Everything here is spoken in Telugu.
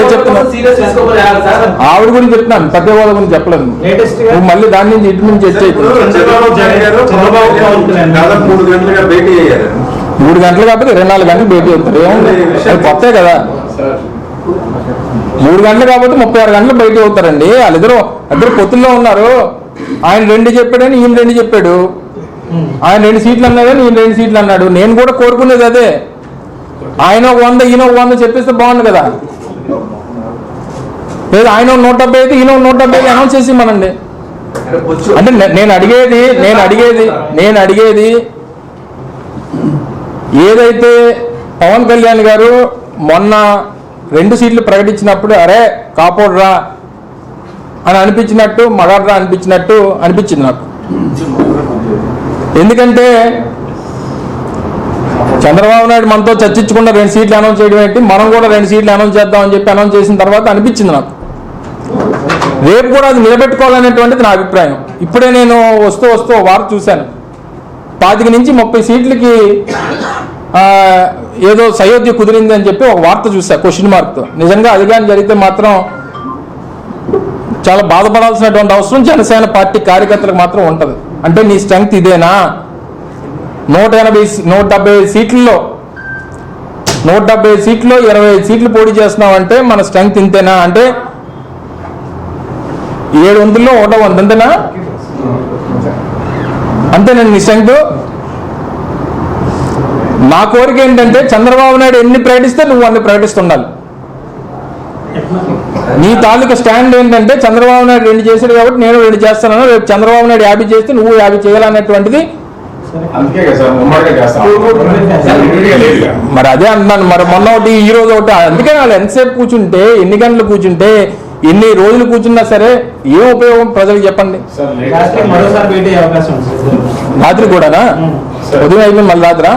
అదే చెప్తున్నా. ఆవిడ గురించి చెప్తున్నాను సత్యవాద గురించి చెప్పలేదు లేటెస్ట్గా నువ్వు మళ్ళీ దాని నుంచి ఇటు నుంచి వచ్చే మూడు గంటలు కాకపోతే ఇరవై నాలుగు గంటలు భేటీ అవుతారు. ఏముంది అది కొత్తే కదా. మూడు గంటలు కాకపోతే ముప్పై ఆరు గంటలు బయట అవుతారండి. వాళ్ళిద్దరు ఇద్దరు పొత్తుల్లో ఉన్నారు. ఆయన రెండు చెప్పాడని ఈయన రెండు చెప్పాడు. ఆయన రెండు సీట్లు అన్నాడని ఈయన రెండు సీట్లు అన్నాడు. నేను కూడా కోరుకునేది అదే. ఆయన ఒక వంద ఈయన ఒక వంద చెప్పేస్తే బాగుంది కదా. లేదు ఆయన నూట డెబ్బై అయితే ఈయన నూట డెబ్బై అయితే అనౌన్స్ చేసి మనండి అంటే నేను అడిగేది నేను అడిగేది నేను అడిగేది ఏదైతే పవన్ కళ్యాణ్ గారు మొన్న రెండు సీట్లు ప్రకటించినప్పుడు అరే కాపోడ్రా అని అనిపించినట్టు మగాడ్రా అనిపించినట్టు అనిపించింది నాకు. ఎందుకంటే చంద్రబాబు నాయుడు మనతో చర్చించకుండా రెండు సీట్లు అనౌన్స్ చేయడం ఏంటి? మనం కూడా రెండు సీట్లు అనౌన్స్ చేద్దామని చెప్పి అనౌన్స్ చేసిన తర్వాత అనిపించింది నాకు. రేపు కూడా అది నిలబెట్టుకోవాలనేటువంటిది నా అభిప్రాయం. ఇప్పుడే నేను వస్తూ వస్తూ వారు వార్త చూశాను. పాతిక నుంచి ముప్పై సీట్లకి ఏదో సయోధ్య కుదిరింది అని చెప్పి ఒక వార్త చూసా క్వశ్చన్ మార్క్తో నిజంగా అది కానీ జరిగితే మాత్రం చాలా బాధపడాల్సినటువంటి అవసరం జనసేన పార్టీ కార్యకర్తలకు మాత్రం ఉంటుంది. అంటే నీ స్ట్రెంగ్త్ ఇదేనా? నూట ఎనభై నూట డెబ్బై ఐదు సీట్లలో నూట డెబ్బై ఐదు సీట్లో ఇరవై ఐదు సీట్లు పోటీ చేస్తున్నావంటే మన స్ట్రెంగ్త్ ఇంతేనా? అంటే ఏడు వందల్లో ఒకటో వంద అంతేనా అంతేనండి నీ స్ట్రెంగ్త్? నా కోరిక ఏంటంటే చంద్రబాబు నాయుడు ఎన్ని ప్రకటిస్తే నువ్వు అన్ని ప్రకటిస్తుండాలి. నీ తాలూకా స్టాండ్ ఏంటంటే చంద్రబాబు నాయుడు రెండు చేశాడు కాబట్టి నేను రెండు చేస్తాను రేపు చంద్రబాబు నాయుడు యాభై చేస్తే నువ్వు యాభై చేయాలనేటువంటిది మరి అదే అంటున్నాను మరి మొన్న ఒకటి ఈ రోజు ఒకటి అందుకే వాళ్ళు ఎంతసేపు కూర్చుంటే ఎన్ని గంటలు కూర్చుంటే ఎన్ని రోజులు కూర్చున్నా సరే ఏం ఉపయోగం ప్రజలకు చెప్పండి. రాత్రి కూడానా. ఉదయం అయిపోయింది మళ్ళీ రాత్రా?